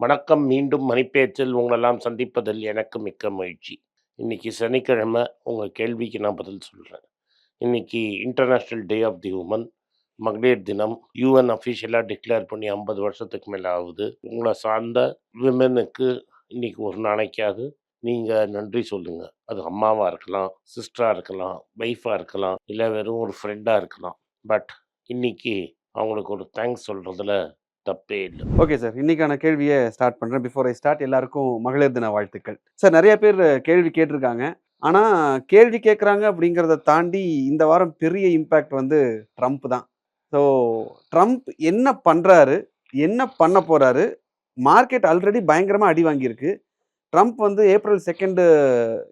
வணக்கம். மீண்டும் மணிப்பேச்சில் உங்களெல்லாம் சந்திப்பதில் எனக்கு மிக்க மகிழ்ச்சி. இன்னைக்கு சனிக்கிழமை உங்கள் கேள்விக்கு நான் பதில் சொல்கிறேன் இன்னைக்கு international day of the woman மகளிர் தினம். யூஎன் அஃபிஷியலாக டிக்ளேர் பண்ணி ஐம்பது வருஷத்துக்கு மேலே ஆகுது. உங்களை சார்ந்த விமனுக்கு இன்னைக்கு ஒரு நாளைக்காவது நீங்கள் நன்றி சொல்லுங்கள் அது அம்மாவாக இருக்கலாம் சிஸ்டராக இருக்கலாம் ஒய்ஃபாக இருக்கலாம் இல்லை வெறும் ஒரு ஃப்ரெண்டாக இருக்கலாம். பட் இன்னைக்கு அவங்களுக்கு ஒரு தேங்க்ஸ் சொல்கிறதுல தப்பே இல்லை. ஓகே சார் இன்னைக்கான கேள்வியை ஸ்டார்ட் பண்ணுறேன் பிஃபோர் ஐ ஸ்டார்ட் எல்லாருக்கும் மகளிர் தின வாழ்த்துக்கள். சார் நிறைய பேர் கேள்வி கேட்டிருக்காங்க. ஆனால் கேள்வி கேட்குறாங்க அப்படிங்கிறத தாண்டி இந்த வாரம் பெரிய இம்பேக்ட் வந்து ட்ரம்ப் தான். ஸோ ட்ரம்ப் என்ன பண்ணுறாரு என்ன பண்ண போகிறாரு மார்க்கெட் ஆல்ரெடி பயங்கரமாக அடி வாங்கியிருக்கு. ட்ரம்ப் வந்து ஏப்ரல் செகண்டு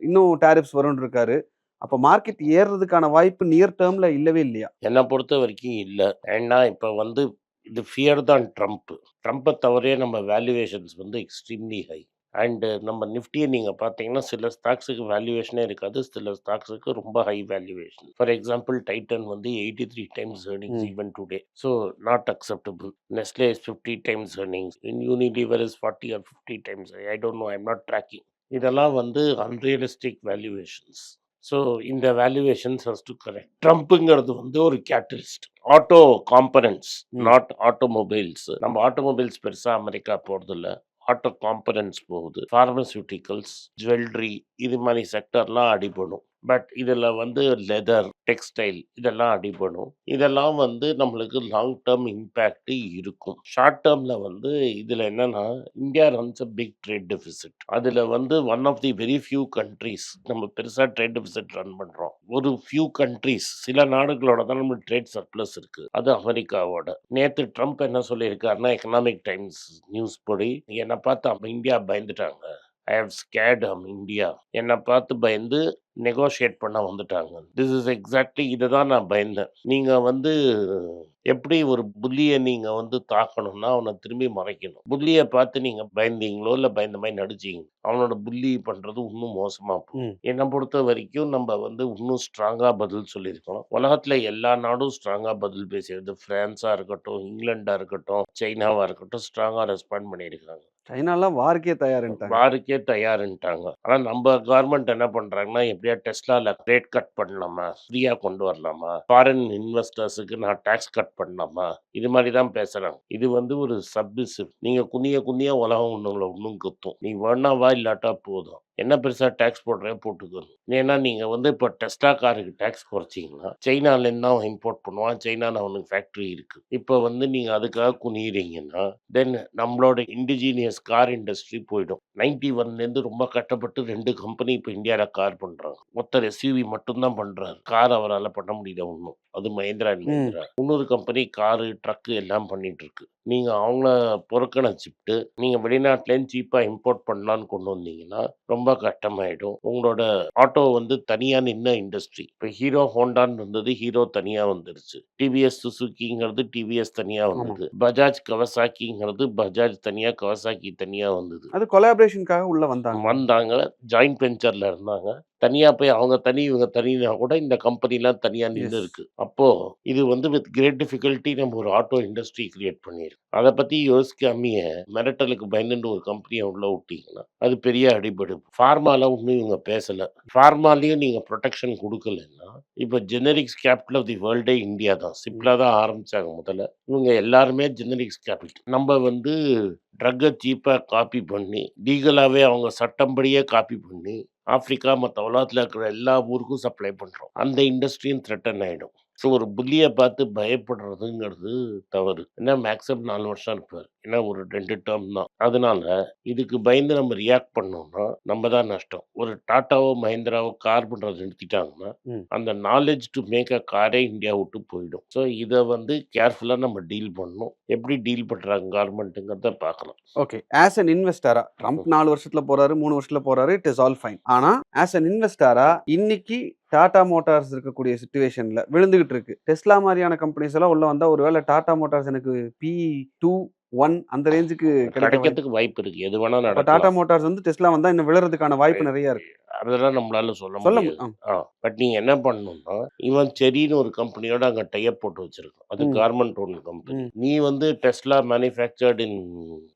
இன்னும் டேரிஃப்ஸ் வரும்னு இருக்காரு. அப்போ மார்க்கெட் ஏறுறதுக்கான வாய்ப்பு நியர் டேர்மில் இல்லவே இல்லையா? என்னை பொறுத்த வரைக்கும் இல்லை. ஏன்னா இப்போ வந்து இது ஃபியர் தான் ட்ரம்ப் ட்ரம்ப்பை தவிரே நம்ம வேல்யூவேஷன்ஸ் வந்து எக்ஸ்ட்ரீம்லி ஹை அண்டு நம்ம நிஃப்டியை நீங்கள் பார்த்தீங்கன்னா சில ஸ்டாக்ஸுக்கு வேல்யூவேஷனே இருக்காது. சில ஸ்டாக்ஸுக்கு ரொம்ப high valuation for example Titan வந்து eighty three times earnings. Even today so not acceptable Nestle is fifty times earnings in Unilever is forty or fifty times I don't know I'm not tracking இதெல்லாம் வந்து unrealistic valuations so இந்த valuations has to correct ட்ரம்ப்புங்கிறது வந்து ஒரு catalyst auto components hmm. Not automobiles நம்ம automobiles பெருசாக America போகிறதில்ல auto components போகுது. ஃபார்மசியூட்டிக்கல்ஸ் ஜுவல்லரி இது மாதிரி செக்டர்லாம் அடிபடும். பட் இதில் வந்து லெதர் டெக்ஸ்டைல் இதெல்லாம் அடிபடும். இதெல்லாம் வந்து நம்மளுக்கு லாங் டேர்ம் இம்பேக்ட் இருக்கும். ஷார்ட் டேர்மில் வந்து இதில் என்னென்னா India runs a big trade deficit அதில் வந்து one of the very few countries நம்ம பெருசாக ட்ரேட் டெபிசிட் ரன் பண்ணுறோம் ஒரு ஃபியூ கண்ட்ரீஸ் சில நாடுகளோட தான் நம்ம ட்ரேட் சர்ப்ளஸ் இருக்குது அது அமெரிக்காவோட. நேற்று ட்ரம்ப் என்ன சொல்லியிருக்காருன்னா எக்கனாமிக் டைம்ஸ் நியூஸ் படி என்னை பார்த்து அப்போ இந்தியா பயந்துட்டாங்க. I have scared am India என்னை பார்த்து பயந்து நெகோஷியேட் பண்ண வந்துட்டாங்க. திஸ் இஸ் எக்ஸாக்ட்லி இதை தான் நான் பயந்தேன். நீங்கள் வந்து எப்படி ஒரு புள்ளியை நீங்கள் வந்து தாக்கணும்னா அவனை திரும்பி மறைக்கணும். புள்ளியை பார்த்து நீங்கள் பயந்தீங்களோ இல்லை பயந்த மாதிரி நடிச்சீங்க அவனோட புள்ளி பண்ணுறது இன்னும் மோசமாக. என்னை பொறுத்த வரைக்கும் நம்ம வந்து இன்னும் ஸ்ட்ராங்காக பதில் சொல்லியிருக்கணும். உலகத்தில் எல்லா நாடும் ஸ்ட்ராங்காக பதில் பேசியது ஃப்ரான்ஸாக இருக்கட்டும் இங்கிலாண்டாக இருக்கட்டும் சைனாவாக இருக்கட்டும் ஸ்ட்ராங்காக ரெஸ்பாண்ட் பண்ணியிருக்காங்க. சைனாலாம் வார்க்கே தயாருன்ட்டாங்க. வாருக்கே தயாருன்ட்டாங்க. ஆனால் நம்ம கவர்மெண்ட் என்ன பண்ணுறாங்கன்னா எப்படியா டெஸ்லாவில் ரேட் கட் பண்ணலாமா? ஃப்ரீயாக கொண்டு வரலாமா? ஃபாரின் இன்வெஸ்டர்ஸுக்கு நான் டேக்ஸ் கட் பண்ணலாமா? இது மாதிரி தான் பேசுகிறாங்க இது வந்து ஒரு சப்மிசிவ் நீங்கள் குனிய குனிய உலகம் ஒன்றுங்களை ஒன்றும் குத்தும். நீ வேணாவா இல்லாட்டா போதும். என்ன பெருசாக டேக்ஸ் போடுறேன் போட்டுக்கணும் ஏன்னா நீங்கள் வந்து இப்போ டெஸ்டா காருக்கு டேக்ஸ் குறைச்சிங்கன்னா சைனாலேருந்து தான் அவன் இம்போர்ட் பண்ணுவான். சைனாவில் அவனுக்கு ஃபேக்ட்ரி இருக்குது இப்போ வந்து நீங்கள் அதுக்காக குனியிறீங்கன்னா தென் நம்மளோட இண்டிஜீனியஸ் கார் இண்டஸ்ட்ரி போயிடும். நைன்டி ஒன்லேருந்து ரொம்ப கஷ்டப்பட்டு ரெண்டு கம்பெனி இப்போ இந்தியாவில் கார் பண்ணுறாங்க ஒருத்தர் எஸ்யூவி மட்டும்தான் பண்ணுறாரு கார் அவரால் பண்ண முடியல ஒன்றும் அது மஹேந்திரா அண்ட். மஹேந்திரா. இன்னொரு கம்பெனி காரு ட்ரக்கு எல்லாம் பண்ணிட்டு இருக்கு நீங்கள் அவங்கள புறக்கணிச்சுட்டு நீங்கள் வெளிநாட்டிலேருந்து சீப்பாக இம்போர்ட் பண்ணலான்னு கொண்டு வந்தீங்கன்னா ரொம்ப கஷ்டமாயிடும். உங்களோட ஆட்டோ வந்து தனியாக நின்ன இண்டஸ்ட்ரி. இப்போ ஹீரோ ஹோண்டான்னு இருந்தது ஹீரோ தனியாக வந்துருச்சு. டிவிஎஸ் சுசுக்கிங்கிறது டிவிஎஸ் தனியாக ஆமா. வந்தது. பஜாஜ் கவசாக்கிங்கிறது பஜாஜ் தனியாக கவசாக்கி தனியாக வந்தது. அது கொலாபரேஷனுக்காக உள்ள வந்தாங்க. வந்தாங்க. ஜாயிண்ட் வெஞ்சரில் இருந்தாங்க. தனியாக போய் அவங்க தனி இவங்க தனினா கூட இந்த கம்பெனிலாம் தனியாக நின்று Yes. இருக்கு அப்போ இது வந்து வித் கிரேட் டிஃபிகல்ட்டி நம்ம ஒரு ஆட்டோ இண்டஸ்ட்ரி கிரியேட் பண்ணியிருக்கு அதை பற்றி யோசிக்காமைய மிரட்டலுக்கு பயந்துட்டு ஒரு கம்பெனியை உள்ள விட்டீங்கன்னா அது பெரிய அடிபடு. ஃபார்மால ஒன்றும் இவங்க பேசலை. ஃபார்மாலையும் நீங்கள் ப்ரொடெக்ஷன் கொடுக்கலன்னா இப்போ ஜெனரிக்ஸ் கேபிட்டல் ஆஃப் தி வேர்ல்டே இந்தியா தான். சிம்பிளாக தான் ஆரம்பிச்சாங்க முதல்ல. இவங்க எல்லாருமே ஜெனரிக்ஸ் கேபிட்டல் நம்ம வந்து ட்ரக்கை சீப்பாக காப்பி பண்ணி லீகலாகவே அவங்க சட்டம்படியே காப்பி பண்ணி ஆப்பிரிக்கா மற்ற உலகத்தில் இருக்கிற எல்லா ஊருக்கும் சப்ளை பண்ணுறோம் அந்த இண்டஸ்ட்ரியும் த்ரெட்டன் ஆகிடும் ஸோ ஒரு புள்ளியை பார்த்து பயப்படுறதுங்கிறது தவறு. ஏன்னா மேக்ஸிமம் நாலு வருஷம் இருப்பார். ஏன்னா ஒரு ரெண்டு டேர்ம் தான். அதனால இதுக்கு பயந்து நம்ம ரியாக்ட் பண்ணோம்னா நம்ம தான் நஷ்டம். ஒரு டாட்டாவோ மஹேந்திராவோ கார் பண்ணுறது நிறுத்திட்டாங்கன்னா. அந்த நாலேஜ் டு மேக் அ காரே இந்தியா விட்டு போயிடும். ஸோ இதை வந்து கேர்ஃபுல்லாக நம்ம டீல் பண்ணணும். எப்படி டீல் பண்ணுறாங்க கவர்மெண்ட்டுங்கிறத பார்க்கலாம். ஓகே ஆஸ் அன் இன்வெஸ்டரா ட்ரம்ப் நாலு வருஷத்துல போறாரு மூணு வருஷத்துல போறாரு இட் இஸ் ஆல் ஃபைன் ஆனா ஆஸ் அன் இன்வெஸ்டரா இன்னைக்கு டாடா மோட்டார்ஸ் இருக்கக்கூடிய சுச்சுவேஷனில் விழுந்துகிட்டு இருக்கு. டெஸ்லா மாதிரியான கம்பெனிஸ் எல்லாம் உள்ள வந்தால் ஒருவேளை டாடா மோட்டார்ஸ் எனக்கு பி டூ ஒன் அந்த ரேஞ்சுக்கு கிடைக்கிறதுக்கு வாய்ப்பு இருக்கு. எது வேணா அப்ப டாடா மோட்டார்ஸ் வந்து டெஸ்லா வந்தா இன்னும் விழுறதுக்கான வாய்ப்பு நிறைய இருக்கு. அதெல்லாம் நம்மளால சொல்ல சொல்ல முடியாது. மு- ஆ. பட் நீங்க என்ன பண்ணணும்னா இவன் செரின்னு ஒரு கம்பெனியோட அங்க டைப் போட்டு வச்சிருக்கான். அது. Garment own company. நீ வந்து டெஸ்லா மேனுஃபேக்சர்ட் இன்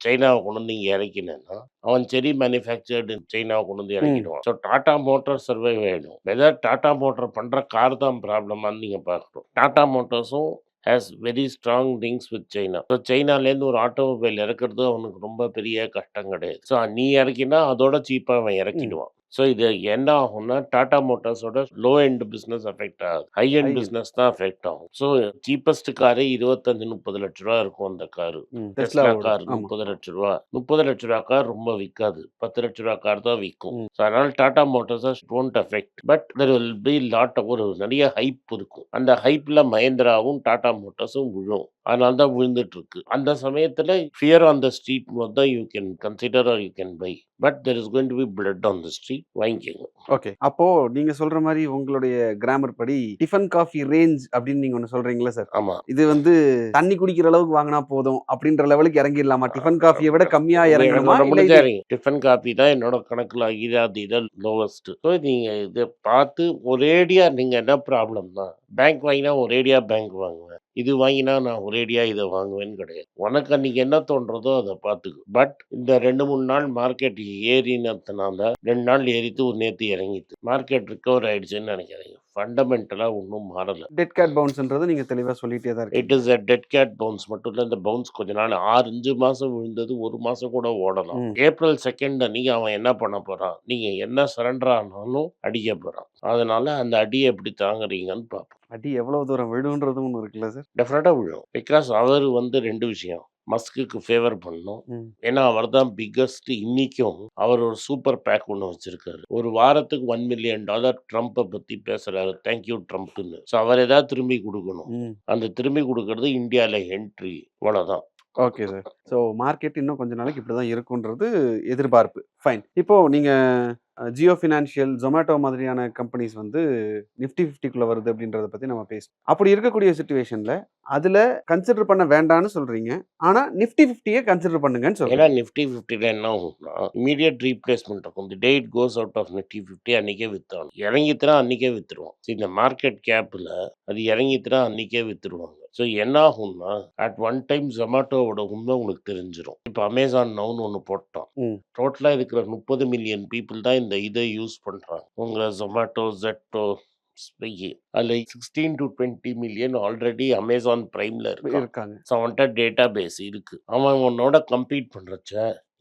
சைனாவை கொண்டு வந்து இங்க இறக்கினேன்னா அவன் செரி மேனுஃபேக்சர்ட் சைனாவை கொண்டு வந்து இறக்கிடுவான். ஸோ டாடா மோட்டார் சர்வே வேணும். வெதர் டாடா மோட்டார் பண்ற கார் தான் ப்ராப்ளமான்னு நீங்க பார்க்கணும். Tata மோட்டார்ஸும் has very strong links with China so சைனாலேருந்து ஒரு ஆட்டோமொபைல் இறக்குறது அவனுக்கு ரொம்ப பெரிய கஷ்டம் கிடையாது. ஸோ நீ இறக்கினா அதோட சீப்பாக அவன் இறக்கிடுவான். ஸோ இது என்ன ஆகும்னா டாடா மோட்டார்ஸோட லோ எண்ட் பிஸ்னஸ் அஃபெக்ட் ஆகுது. ஹை எண்ட் பிஸ்னஸ் தான் அஃபெக்ட் ஆகும். ஸோ சீப்பஸ்ட் காரே இருபத்தஞ்சு முப்பது லட்ச ரூபா இருக்கும் அந்த காரு டெஸ்லா கார் முப்பது லட்ச ரூபா. முப்பது லட்ச ரூபா கார் ரொம்ப விற்காது பத்து லட்ச ரூபா கார் தான் விற்கும். ஸோ அதனால Tata Motors don't affect but there will be lot ஒரு நிறைய ஹைப் இருக்கும். அந்த ஹைப்ல மஹேந்திராவும் டாடா மோட்டார்ஸும் விழும். அதனால தான் விழுந்துட்டு இருக்கு அந்த சமயத்துல ஃபியர் ஆன் த ஸ்ட்ரீட் தான் you can consider or you can buy but there is going to be blood on the street வாங்கிக்கோங்க. ஓகே அப்போ நீங்க சொல்ற மாதிரி உங்களுடைய கிராமர் படி டிஃபன் காஃபி ரேஞ்ச் அப்படின்னு நீங்க ஒண்ணு சொல்றீங்களா சார் ஆமா. இது வந்து தண்ணி குடிக்கிற அளவுக்கு வாங்கினா போதும் அப்படின்ற லெவலுக்கு இறங்கிடலாமா? டிஃபன் காஃபியை விட கம்மியா இறங்கணுமா? முடிஞ்ச டிஃபன் காப்பி தான் என்னோட கணக்குல இதாது இதை லோவஸ்ட் ஸோ நீங்க இதை பார்த்து ஒரேடியா நீங்க என்ன ப்ராப்ளம் தான் பேங்க் வாங்கினா ஒரேடியா பேங்க் வாங்குவேன். இது வாங்கினா நான் ஒரேடியா இதை வாங்குவேன்னு கிடையாது. உனக்கு அன்னைக்கு என்ன தோன்றதோ அதை பார்த்துக்கு. பட் இந்த ரெண்டு மூணு நாள் மார்க்கெட் ஏறினதுனால ரெண்டு நாள் ஏறித்து ஒரு நேற்று இறங்கிட்டு மார்க்கெட் ரிகவர் ஆயிடுச்சுன்னு நினைக்கிறேன் ஃபண்டமெண்டலாக ஒன்றும் மாறல. டெட் கேட் பவுன்ஸ்ன்றது நீங்க தெளிவா சொல்லிட்டே தான் it is a dead cat bounce மட்டும் இல்லை இந்த பவுன்ஸ் கொஞ்ச நாள் ஆறு மாதம் விழுந்தது ஒரு மாதம் கூட ஓடலாம். ஏப்ரல் செகண்ட் அன்னைக்கு அவன் என்ன பண்ண போகிறான் நீங்கள் என்ன சரண்டர் ஆனாலும் அடிக்க போகிறான் அதனால அந்த அடியை எப்படி தாங்குறீங்கன்னு பார்ப்போம் அடி எவ்வளவு தூரம் விழுன்றதும் ஒண்ணு இருக்குல்ல சார் டெஃபினட்டாக விழும். பிகாஸ் அவர் வந்து ரெண்டு விஷயம். மஸ்குக்கு ஃபேவர் பண்ணணும் ம். ஏன்னா அவர் தான் பிக்கஸ்ட் இன்னைக்கும். அவர் ஒரு சூப்பர் பேக் ஒன்று வச்சிருக்காரு. ஒரு வாரத்துக்கு ஒன் மில்லியன் டாலர் ட்ரம்ப்பை பற்றி பேசுறாரு. தேங்க்யூ ட்ரம்ப்னு ஸோ அவர் ஏதாவது திரும்பி கொடுக்கணும். அந்த திரும்பி கொடுக்கறது இந்தியாவில் என்ட்ரி இவ்வளோதான் ஓகே சார். ஸோ மார்க்கெட் இன்னும் கொஞ்ச நாளைக்கு இப்படி தான் இருக்குன்றது எதிர்பார்ப்பு. ஃபைன். இப்போ நீங்கள் ஜியோ ஃபினான்ஷியல் ஜொமேட்டோ மாதிரியான கம்பெனிஸ் வந்து நிஃப்டி ஃபிஃப்டிக்குள்ளே வருது அப்படின்றத பற்றி நம்ம பேசணும். அப்படி இருக்கக்கூடிய சுச்சுவேஷனில் அதில் கன்சிடர் பண்ண வேண்டாம்னு சொல்கிறீங்க ஆனால் நிஃப்டி ஃபிஃப்டியே கன்சிடர் பண்ணுங்கன்னு ஏன்னா நிஃப்டி ஃபிஃப்டியில் என்ன ஆகும்னா இமீடியட் ரீப்ளேஸ்மெண்ட் இருக்கும். The date goes out of Nifty fifty அன்றைக்கே விற்றாலும் இறங்கித்துனா அன்றைக்கே விற்றுருவோம் இந்த மார்க்கெட் கேப்பில் அது இறங்கித்துனா அன்றைக்கே விற்றுருவாங்க ஸோ என்ன ஆகும்னா அட் ஒன் டைம் ஜொமேட்டோவோட உண்மை உங்களுக்கு தெரிஞ்சிடும் இப்போ அமேசான் நவுன்னு ஒன்று போட்டோம். டோட்டலாக இருக்கிற முப்பது மில்லியன் பீப்புள் தான் இந்த இதை யூஸ் பண்ணுறாங்க உங்கள் ஜொமேட்டோ ஜெட்டோ ஸ்விக்கி அதில் sixteen to twenty million already Amazon ப்ரைமில் இருக்கு? இருக்காங்க. ஸோ அவன்கிட்ட டேட்டா பேஸ் இருக்கு. அவன் உன்னோட கம்பீட் பண்றச்ச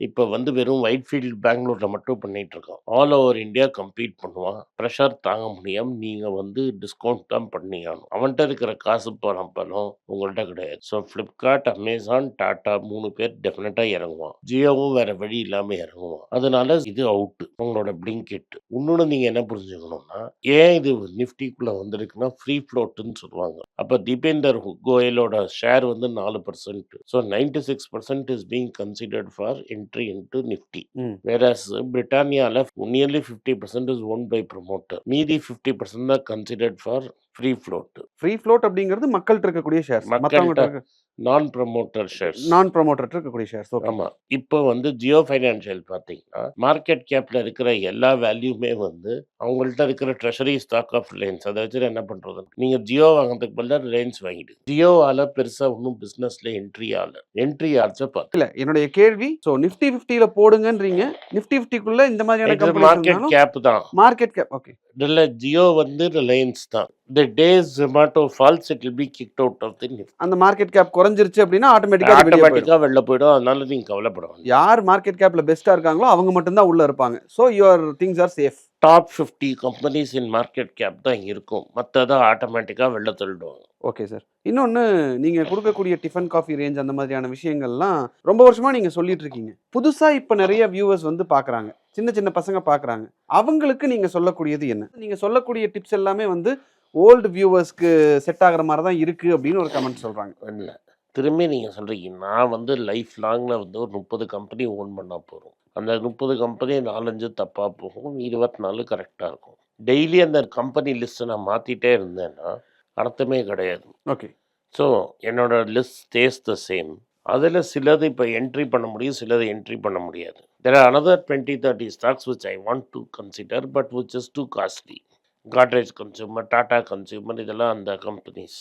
இப்போ வந்து வெறும் ஒயிட்ஃபீல்ட் பெங்களூர்ல மட்டும் பண்ணிட்டு ஆல் ஓவர் இந்தியா கம்பீட் பண்ணுவான். ப்ரெஷர் தாங்க முடியாம நீங்க வந்து டிஸ்கவுண்ட் தான் பண்ணியாகணும். அவன்கிட்ட இருக்கிற காசு பணம் பணம் உங்கள்கிட்ட கிடையாது. ஸோ ஃப்ளிப்கார்ட் அமேசான் டாடா மூணு பேர் டெஃபினட்டா இறங்குவான். ஜியோவும் வேற வழி இல்லாம இறங்குவான். அதனால இது அவுட் உங்களோட பிளிங்கிட் இன்னொன்று நீங்க என்ன புரிஞ்சுக்கணும்னா ஏன் இது நிஃப்டிக்குள்ள வந்திருக்குன்னா ஃப்ரீ ஃப்ளோட்டுன்னு சொல்லுவாங்க. அப்போ தீபேந்தர் கோயலோட ஷேர் வந்து நாலு percent so ninety six percent is being considered for entry into Nifty hmm. Whereas பிரிட்டானியால nearly fifty percent is own by promoter மீதி ஃபிஃப்டி பர்சன்ட் தான் considered for free float free float அப்படிங்கிறது மக்கள்கிட்ட இருக்கக்கூடிய shares மற்றவங்க non promoter shares non promoter இருக்கக்கூடிய shares okay ஆமா. இப்போ வந்து ஜியோ ஃபைனான்ஷியல் பார்த்தீங்கன்னா மார்க்கெட் கேப்ல இருக்கிற எல்லா வேல்யூமே வந்து அவங்கள்ட்ட இருக்கிற ட்ரெஷரி ஸ்டாக் ஆஃப் ரிலையன்ஸ் அதை வச்சு என்ன பண்றது? நீங்க ஜியோ வாங்குறதுக்கு பதிலாக ரிலையன்ஸ் வாங்கிடு. ஜியோவால பெருசா ஒன்றும் பிசினஸ்ல என்ட்ரி ஆகல என்ட்ரி ஆச்ச பார்த்து. இல்ல என்னுடைய கேள்வி சோ நிஃப்டி ஃபிஃப்டியில போடுங்கன்றீங்க. நிஃப்டி ஃபிஃப்டிக்குள்ள இந்த மாதிரியான மார்க்கெட் கேப் தான். மார்க்கெட் கேப் ஓகே இதில் ஜியோ வந்து ரிலையன்ஸ் தான். The days Zomato falls it will be kicked out of the அந்த மார்க்கெட் கேப் குறைஞ்சிருச்சு அப்படின்னா ஆட்டோமேட்டிக்கா ஆட்டோமேட்டிக்காக வெளில போயிடும். அதனால நீங்க கவலைப்பட யார் மார்க்கெட் கேப்ல பெஸ்டா இருக்காங்களோ அவங்க மட்டும்தான் உள்ள இருப்பாங்க. So your things are safe top fifty companies in market cap தான் இருக்கும். மற்றதை ஆட்டோமேட்டிக்காக வெளில தள்ளிடுவாங்க ஓகே சார் இன்னொன்று நீங்கள் கொடுக்கக்கூடிய டிஃபன் காஃபி ரேஞ்ச் அந்த மாதிரியான விஷயங்கள்லாம் ரொம்ப வருஷமாக நீங்கள் சொல்லிட்டு இருக்கீங்க. புதுசாக இப்போ நிறைய வியூவர்ஸ் வந்து பார்க்குறாங்க சின்ன சின்ன பசங்க பார்க்குறாங்க அவங்களுக்கு நீங்கள் சொல்லக்கூடியது என்ன? நீங்கள் சொல்லக்கூடிய டிப்ஸ் எல்லாமே வந்து ஓல்டு வியூவர்ஸ்க்கு செட் ஆகுற மாதிரி தான் இருக்குது அப்படின்னு ஒரு கமெண்ட் சொல்கிறாங்க இல்லை. திரும்பி நீங்கள் சொல்கிறீங்க நான் வந்து லைஃப் லாங்கில் வந்து ஒரு முப்பது கம்பெனி ஓன் பண்ணால் போகிறோம் அந்த முப்பது கம்பெனி நாலஞ்சு தப்பாக போகும். இருபத்தி நாலு கரெக்டாக இருக்கும். டெய்லி அந்த கம்பெனி லிஸ்ட்டை நான் மாற்றிட்டே இருந்தேன்னா அர்த்தமே கிடையாது. ஓகே ஸோ என்னோட லிஸ்ட் ஸ்டேஸ் த சேம் அதில் சிலது இப்போ என்ட்ரி பண்ண முடியும் சிலது என்ட்ரி பண்ண முடியாது. There are another twenty thirty stocks which I want to consider but which is too costly Godrej consumer Tata consumer இதெல்லாம் அந்த கம்பெனிஸ்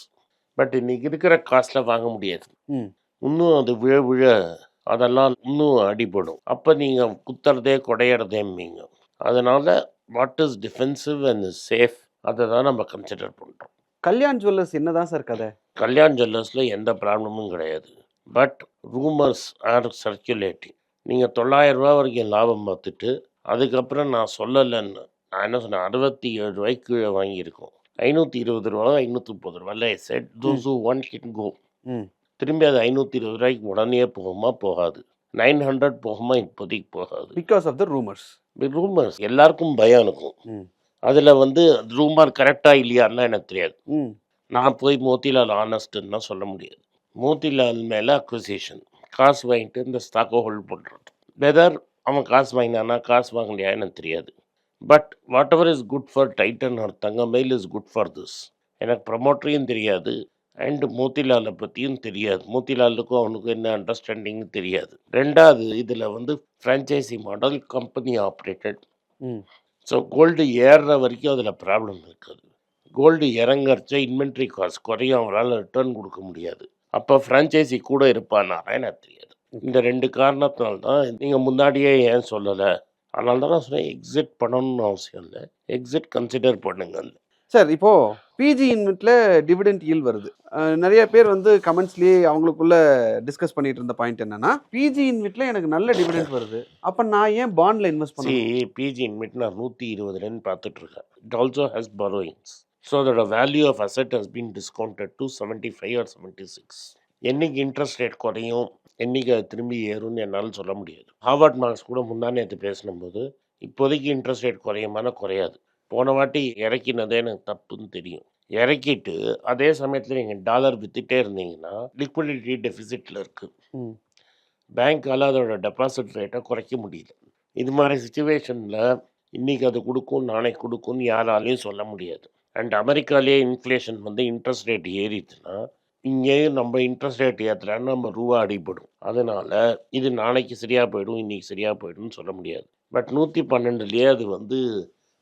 பட் இன்னைக்கு இருக்கிற காஸ்ட்டில் வாங்க முடியாது. இன்னும் அது விழ விழ அதெல்லாம் இன்னும் அடிபடும். அப்போ நீங்கள் குத்துறதே குடையிறதேம்பீங்க அதனால் what is defensive and safe அதை தான் நம்ம கன்சிடர் பண்ணுறோம் கல்யாண் ஜுவல்லர்ஸ் என்னதான் சார் கதை? கல்யாண் ஜுவல்லர்ஸில் எந்த ப்ராப்ளமும் கிடையாது. பட் ரூமர்ஸ் ஆர் சர்க்குலேட்டிங் நீங்கள் தொள்ளாயிரம் ரூபா வரைக்கும் லாபம் பார்த்துட்டு அதுக்கப்புறம் நான் சொல்லலைன்னு நான் என்ன சொன்னேன் அறுபத்தி ஏழு ரூபாய்க்கு கீழே வாங்கியிருக்கோம். ஐநூற்றி இருபது ரூபா ஐநூற்றி முப்பது ரூபா இல்லை set those one kid go திரும்பி அது ஐநூற்றி இருபது ரூபாய்க்கு உடனே போகுமா? போகாது. நைன் ஹண்ட்ரட் போகுமா? இப்போதைக்கு போகாது. Because of the rumours rumours எல்லாருக்கும் பயம் இருக்கும். அதில் வந்து ரூமர் கரெக்டாக இல்லையான்னா எனக்கு தெரியாது. நான் போய் மோத்திலால் ஆனஸ்ட்டுன்னா சொல்ல முடியாது. மோத்திலால் மேலே அக்விசிஷன் காசு வாங்கிட்டு இந்த ஸ்டாக்கை ஹோல்ட் பண்ணுறது வெதர் அவன் காசு வாங்கினானா காசு வாங்கலையா எனக்கு தெரியாது. But whatever is good for Titan or Thangamayil is good for this எனக்கு ப்ரமோட்டரையும் தெரியாது. அண்ட் மோத்திலாலை பற்றியும் தெரியாது. மோத்திலாலுக்கும் அவனுக்கும் என்ன அண்டர்ஸ்டாண்டிங் தெரியாது. ரெண்டாவது இதில் வந்து franchisee model company operated hmm. So gold ஏறுற வரைக்கும் அதில் ப்ராப்ளம் இருக்காது. கோல்டு இறங்கறச்ச இன்வென்ட்ரி காஸ்ட் குறையும். அவரால் ரிட்டர்ன் கொடுக்க முடியாது. அப்போ ஃப்ரான்ச்சைசி கூட இருப்பானாரா எனக்கு தெரியாது. இந்த ரெண்டு காரணத்தினால தான் நீங்கள் முன்னாடியே ஏன் சொல்லலை? அதனால தான் நான் சொன்னேன் எக்ஸிட் பண்ணணும்னு அவசியம் இல்லை. எக்ஸிட் கன்சிடர் பண்ணுங்க. சார் இப்போ பிஜி இன்வெண்ட்ல டிவிடெண்ட் ஈல் வருது. நிறைய பேர் வந்து கமெண்ட்ஸ்லயே அவங்களுக்குள்ள டிஸ்கஸ் பண்ணிட்டு இருந்த பாயிண்ட் என்னன்னா பிஜி இன்வெட்ல எனக்கு நல்ல டிவிடெண்ட் வருது. அப்ப நான் ஏன் பாண்ட்ல இன்வெஸ்ட் பண்ணி பிஜி இன்வெட் நான் நூற்றி இருபதுலேருந்து பார்த்துட்டு இருக்கேன் it also has borrowings so அதோட value of asset has been discounted to seventy five or seventy six என்னைக்கு இன்ட்ரெஸ்ட் ரேட் குறையும் என்னைக்கு அது திரும்பி ஏறும்னு என்னால் சொல்ல முடியாது. ஹார்வர்ட் மார்க்ஸ் கூட முன்னாடி நேற்று பேசினும்போது இப்போதைக்கு இன்ட்ரெஸ்ட் ரேட் குறையுமான குறையாது. போன வாட்டி இறக்கினதே எனக்கு தப்புன்னு தெரியும். இறக்கிட்டு அதே சமயத்தில் நீங்கள் டாலர் வித்துட்டே இருந்தீங்கன்னா லிக்விடிட்டி டெபிசிட்டில் இருக்குது. பேங்க்கால் அதோட டெபாசிட் ரேட்டை குறைக்க முடியல. இது மாதிரி சுச்சுவேஷனில் இன்றைக்கி அது கொடுக்கும் நாளைக்கு கொடுக்கும்னு யாராலையும் சொல்ல முடியாது. அண்ட் அமெரிக்காலேயே இன்ஃப்ளேஷன் வந்து இன்ட்ரெஸ்ட் ரேட் ஏறிச்சுன்னா இங்கேயும் நம்ம இன்ட்ரெஸ்ட் ரேட் ஏற்றலான்னு நம்ம ரூபா அடிபடும். அதனால் இது நாளைக்கு சரியாக போயிடும் இன்றைக்கி சரியாக போயிடும்னு சொல்ல முடியாது. பட் நூற்றி பன்னெண்டுலேயே அது வந்து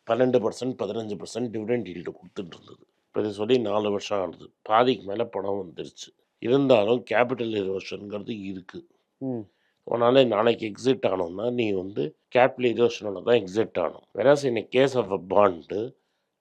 பன்னெண்டு பர்சன்ட் பதினஞ்சு பர்சன்ட் டிவிடெண்ட் ஈல்டு கொடுத்துட்டு இருந்தது. இப்போ இது சொல்லி நாலு வருஷம் ஆகுது பாதிக்கு மேலே பணம் வந்துருச்சு. இருந்தாலும் கேபிட்டல் எரோஷனுங்கிறது இருக்குது ம். உன்னால் நாளைக்கு எக்ஸிட் ஆனோம்னா நீ வந்து கேபிட்டல் எரோஷனோட தான் எக்ஸிட் ஆகணும். Whereas in case of a bond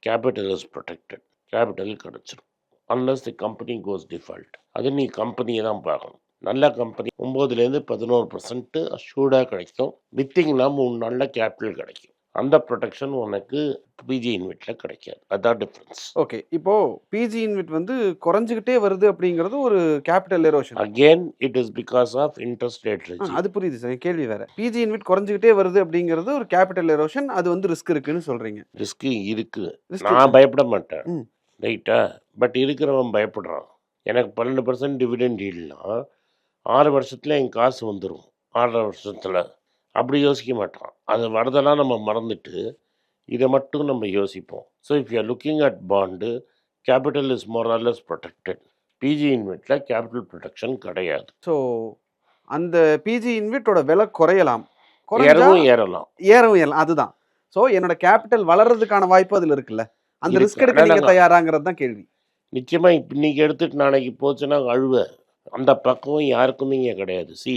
capital is protected capital கிடச்சிரும். Unless the company goes default அது நீ கம்பெனியை தான் பார்க்கணும். நல்ல கம்பெனி ஒம்போதுலேருந்து பதினோரு பர்சன்ட் அஷ்யூர்டாக கிடைக்கும். வித்திங்கன்னா மூணு நாளில் கேபிட்டல் கிடைக்கும். அந்த ப்ரொடெக்ஷன் உனக்கு பிஜி இன்வெட்டில் கிடைக்காது. அதான் டிஃப்ரென்ஸ் ஓகே இப்போ பிஜி இன்வெட் வந்து குறைஞ்சிக்கிட்டே வருது அப்படிங்கிறது ஒரு capital erosion again it is because of interest rate அது புரியுது சார். கேள்வி வேற. பிஜி இன்வெட் குறைஞ்சிக்கிட்டே வருது அப்படிங்கிறது ஒரு கேபிட்டல் எரோஷன் அது வந்து ரிஸ்க் இருக்குன்னு சொல்றீங்க. ரிஸ்க்கு இருக்குது Risk நான் இருக்கு. பயப்பட மாட்டேன். ரைட்டா பட் இருக்கிறவன் பயப்படுறான். எனக்கு பன்னெண்டு பர்சன்ட் டிவிடெண்ட் இல்லைனா ஆறு வருஷத்தில் என் காசு வந்துடும் ஆறரை வருஷத்தில். அப்படி யோசிக்க மாட்டான். அது வரதெல்லாம் நம்ம மறந்துட்டு இதை மட்டும் நம்ம யோசிப்போம். So if you looking at bond capital is more or less protected PG இன்வெட்டில் capital protection கிடையாது. ஸோ அந்த பிஜி இன்வெட்டோட விலை குறையலாம். ஏறவும் ஏறலாம். ஏறவும் ஏறலாம். அதுதான். ஸோ என்னோட கேபிட்டல் வளர்றதுக்கான வாய்ப்பு அதுல இருக்குல்ல? அந்த. ரிஸ்க் எடுக்க ஆனா நீங்க நாங்க- தயாராங்கிறது தான் கேள்வி. நிச்சயமாக இப்போ இன்னைக்கு எடுத்துட்டு நாளைக்கு போச்சுன்னா அழுவ. அந்த பக்கம் யாருக்குமே இங்கே கிடையாது. சி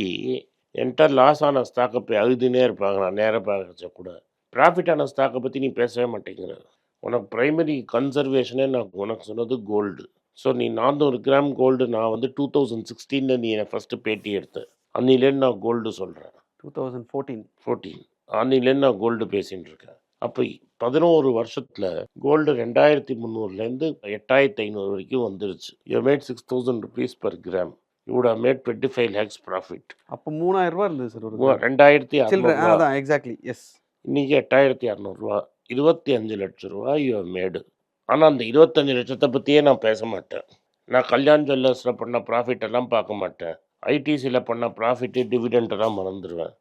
என்கிட்ட லாஸ் ஆன ஸ்டாக்கை போய் அழுதுனே இருப்பாங்க. நான் நேராக பார்க்கறச்ச கூட. ப்ராஃபிட் ஆன ஸ்டாக்கை பற்றி நீ பேசவே மாட்டேங்கிற. உனக்கு ப்ரைமரி கன்சர்வேஷனே நான் உனக்கு சொன்னது கோல்டு ஸோ நீ நானூறு கிராம் கோல்டு நான் வந்து டூ தௌசண்ட் சிக்ஸ்டீனில் நீ என்னை ஃபஸ்ட்டு பேட்டி எடுத்த. அன்னிலேருந்து நான் கோல்டு சொல்கிறேன் டூ தௌசண்ட் ஃபோர்டீன் ஃபோர்டீன் அன்னிலேருந்து நான் கோல்டு பேசின்னு இருக்கேன். அப்போ பதினோரு வருஷத்தில் கோல்டு ரெண்டாயிரத்தி முந்நூறுலேருந்து எட்டாயிரத்தி ஐநூறு வரைக்கும் வந்துருச்சு. You made six thousand rupees per gram you made twenty five lakhs profit அப்போ மூணாயிரம் ரூபாய் இருந்தது சார் ஒரு ரெண்டாயிரத்தி அறநூறுவா அதான் எக்ஸாக்ட்லி எஸ் இன்னைக்கு எட்டாயிரத்தி இரநூறுவா இருபத்தி அஞ்சு லட்ச ரூபா யூ மேடு ஆனால் அந்த இருபத்தஞ்சு லட்சத்தை பற்றியே நான் பேச மாட்டேன். நான் கல்யாண் ஜுவல்லர்ஸில் பண்ண ப்ராஃபிட் எல்லாம் பார்க்க மாட்டேன். ஐடிசியில் பண்ண ப்ராஃபிட்டு டிவிடெண்டெல்லாம் மறந்துடுவேன்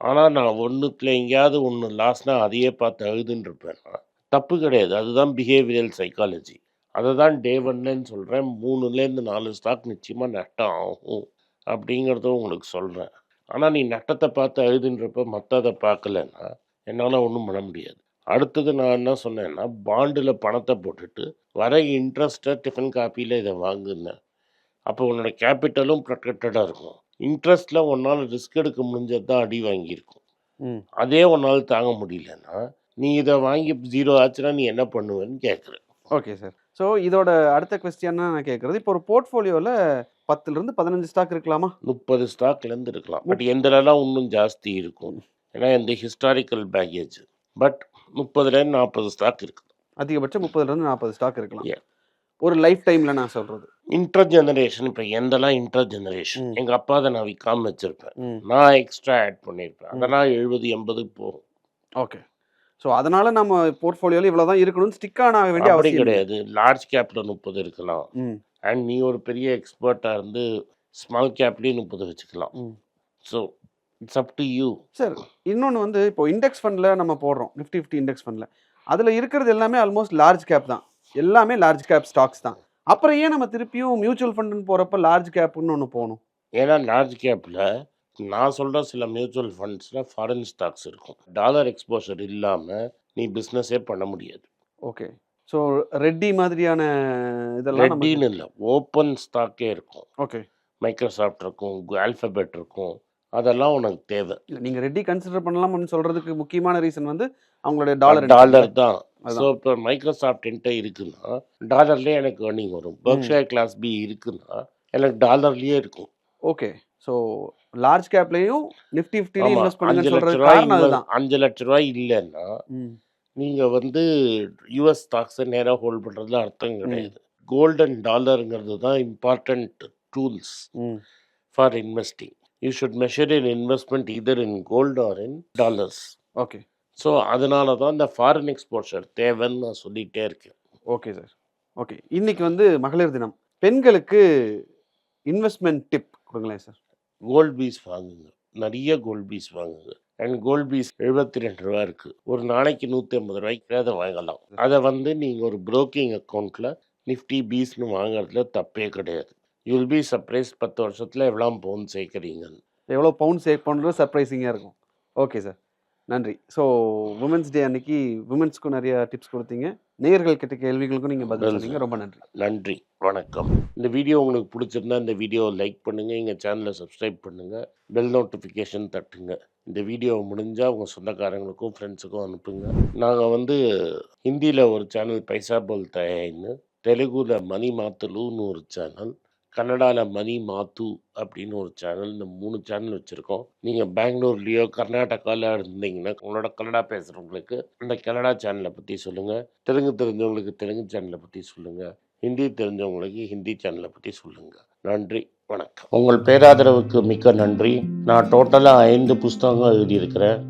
ஆனால் நான் ஒன்றுத்தில் எங்கேயாவது ஒன்று லாஸ்னா அதையே பார்த்து அழுதுன்னு இருப்பேன். நான். தப்பு கிடையாது. அதுதான் பிஹேவியரல் சைக்காலஜி அதை தான் டே ஒன்லேன்னு சொல்கிறேன் மூணுலேருந்து நாலு ஸ்டாக் நிச்சயமாக நஷ்டம் ஆகும் அப்படிங்கிறதும் உங்களுக்கு சொல்கிறேன் ஆனால் நீ நட்டத்தை பார்த்து அழுதுன்றப்ப மற்றதை பார்க்கலன்னா என்னால் ஒன்றும் பண்ண முடியாது. அடுத்தது நான் என்ன சொன்னேன்னா பாண்டில் பணத்தை போட்டுட்டு வர இன்ட்ரெஸ்ட்டை டிஃபன் காப்பியில் இதை வாங்குனேன் அப்போ உன்னோட கேபிட்டலும் ப்ரொடெக்டடாக இருக்கும். இன்ட்ரெஸ்ட்டில் உன்னால் ரிஸ்க் எடுக்க முடிஞ்சது தான் அடி வாங்கியிருக்கும். அதே உன்னால் தாங்க முடியலன்னா நீ இதை வாங்கி ஜீரோ ஆச்சுன்னா நீ என்ன பண்ணுவேன்னு கேட்குறேன். Okay sir. ஸோ இதோட அடுத்த கொஸ்டின் நான் கேட்குறது இப்போ ஒரு போர்ட்ஃபோலியோவில் பத்துலேருந்து பதினஞ்சு ஸ்டாக் இருக்கலாமா? முப்பது ஸ்டாக்லேருந்து இருக்கலாம். பட் எந்தலாம் இன்னும் ஜாஸ்தி இருக்கும்? ஏன்னா இந்த ஹிஸ்டாரிக்கல் பேக்கேஜ் பட் முப்பதுலேருந்து நாற்பது ஸ்டாக் இருக்கு. அதிகபட்சம் முப்பதுலேருந்து நாற்பது ஸ்டாக் இருக்கலாம். ஒரு லைஃப் டைமில் நான் சொல்கிறது இன்டர் ஜெனரேஷன் இப்போ எந்தெல்லாம் இன்டர் ஜெனரேஷன். எங்கள் அப்பா அதை நான் விற்காம வச்சிருப்பேன். நான் எக்ஸ்ட்ரா ஆட் பண்ணியிருப்பேன் அதெல்லாம் எழுபது எண்பதுக்கு போகும். ஓகே ஸோ அதனால நம்ம போர்ட்ஃபோலியோவில் இவ்வளோ தான் இருக்கணும்னு ஸ்டிக் ஆன வேண்டிய அவசியம். கிடையாது. லார்ஜ் கேப்பில் முப்பது இருக்கலாம். ம். அண்ட் நீ ஒரு பெரிய எக்ஸ்பர்ட்டாக இருந்து ஸ்மால் கேப்லேயும் முப்பது வச்சுக்கலாம். So it's up to you sir இன்னொன்று வந்து இப்போ இண்டெக்ஸ் ஃபண்டில் நம்ம போடுறோம். நிஃப்டி ஃபிஃப்டி இண்டெக்ஸ் ஃபண்டில் அதில் இருக்கிறது எல்லாமே ஆல்மோஸ்ட் லார்ஜ் கேப் தான். எல்லாமே லார்ஜ் கேப் ஸ்டாக்ஸ் தான். அப்புறம் ஏன் நம்ம திருப்பியும் மியூச்சுவல் ஃபண்டுன்னு போகிறப்ப லார்ஜ் கேப்னு ஒன்று போகணும்? ஏன்னா லார்ஜ் கேப்பில் நான் சொல்கிற சில மியூச்சுவல் ஃபண்ட்ஸில் ஃபாரின் ஸ்டாக்ஸ் இருக்கும். டாலர் எக்ஸ்போஷர் இல்லாமல் நீ பிஸ்னஸே பண்ண முடியாது. ஓகே ஸோ ரெட்டி மாதிரியான இதெல்லாம் ரெட்டின்னு இல்லை. ஓப்பன் ஸ்டாக்கே இருக்கும். ஓகே மைக்ரோசாஃப்ட் இருக்கும் ஆல்ஃபபெட் இருக்கும். அதெல்லாம் உனக்கு தேவை. இல்லை நீங்கள் ரெட்டி கன்சிடர் பண்ணலாம்னு சொல்கிறதுக்கு முக்கியமான ரீசன் வந்து அவங்களுடைய டாலர் டாலர் தான். ஸோ இப்போ மைக்ரோசாஃப்ட் என்கிட்ட இருக்குன்னா டாலர்லேயே எனக்கு ஏர்னிங் வரும். பர்க்ஷயர் கிளாஸ் பி இருக்குன்னா எனக்கு டாலர்லேயே இருக்கும். ஓகே ஸோ லார்ஜ் கேப்லேயும் நிஃப்டி ஃபிஃப்டிலையும் இன்வெஸ்ட் சொல்கிறது ரூபாய் காரணம் அதுதான். அஞ்சு லட்ச ரூபாய் இல்லைன்னா ம். நீங்கள் வந்து யூஎஸ் ஸ்டாக்ஸை நேராக ஹோல்ட் பண்ணுறதுல அர்த்தம் கிடையாது. கோல்ட் அண்ட் டாலருங்கிறது தான் important tools for investing you should measure in investment either in gold or in dollars okay so அதனால தான் இந்த ஃபாரின் எக்ஸ்போஷர் தேவைன்னு நான் சொல்லிகிட்டே இருக்கேன். ஓகே சார் ஓகே இன்னைக்கு வந்து மகளிர் தினம். பெண்களுக்கு இன்வெஸ்ட்மெண்ட் டிப் கொடுங்களேன் சார் கோல்ட் பீஸ் வாங்குங்க. நிறைய கோல்ட் பீஸ் வாங்குங்க. அண்ட் கோல்ட் பீஸ் எழுபத்தி ரெண்டு ரூபா இருக்குது ஒரு நாளைக்கு நூற்றி ஐம்பது ரூபாய்க்கு அதை வாங்கலாம். அதை வந்து நீங்கள் ஒரு ப்ரோக்கிங் அக்கௌண்ட்டில் நிஃப்டி பீஸ்னு வாங்குறதுல தப்பே கிடையாது. யூல் பி சர்ப்ரைஸ் பத்து வருஷத்தில் எவ்வளோ பவுன் சேர்க்குறீங்கன்னு. எவ்வளோ பவுன் சேவ் பண்ணுறது சர்ப்ரைசிங்காக இருக்கும். ஓகே சார் நன்றி. ஸோ உமன்ஸ் டே அன்னைக்கு உமன்ஸ்க்கும் நிறைய டிப்ஸ் கொடுத்தீங்க. நேயர்கள் கிட்ட கேள்விகளுக்கும் நீங்கள் பதில். சொன்னீங்க. ரொம்ப நன்றி. நன்றி. வணக்கம். இந்த வீடியோ உங்களுக்கு பிடிச்சிருந்தா இந்த வீடியோவை லைக் பண்ணுங்கள் எங்கள் சேனலை சப்ஸ்கிரைப் பண்ணுங்கள் பெல் நோட்டிஃபிகேஷன் தட்டுங்க. இந்த வீடியோ முடிஞ்சால் உங்கள் சொந்தக்காரங்களுக்கும் ஃப்ரெண்ட்ஸுக்கும் அனுப்புங்க. நாங்கள் வந்து ஹிந்தியில் ஒரு சேனல் பைசா போல் தயாயின்னு தெலுங்குல மணி மாத்துலுன்னு ஒரு சேனல் கன்னடாவில் மணி மாத்து அப்படின்னு ஒரு சேனல் இந்த மூணு சேனல் வச்சுருக்கோம். நீங்கள் பெங்களூர்லேயோ கர்நாடகாவில் இருந்தீங்கன்னா உங்களோட கன்னடா பேசுகிறவங்களுக்கு அந்த கன்னடா சேனலை பற்றி சொல்லுங்கள் தெலுங்கு தெரிஞ்சவங்களுக்கு தெலுங்கு சேனலை பற்றி சொல்லுங்கள் ஹிந்தி தெரிஞ்சவங்களுக்கு ஹிந்தி சேனலை பற்றி சொல்லுங்கள் நன்றி வணக்கம். உங்கள் பேராதரவுக்கு மிக்க நன்றி. நான் டோட்டலாக ஐந்து புஸ்தகங்கள் எழுதியிருக்கிறேன்.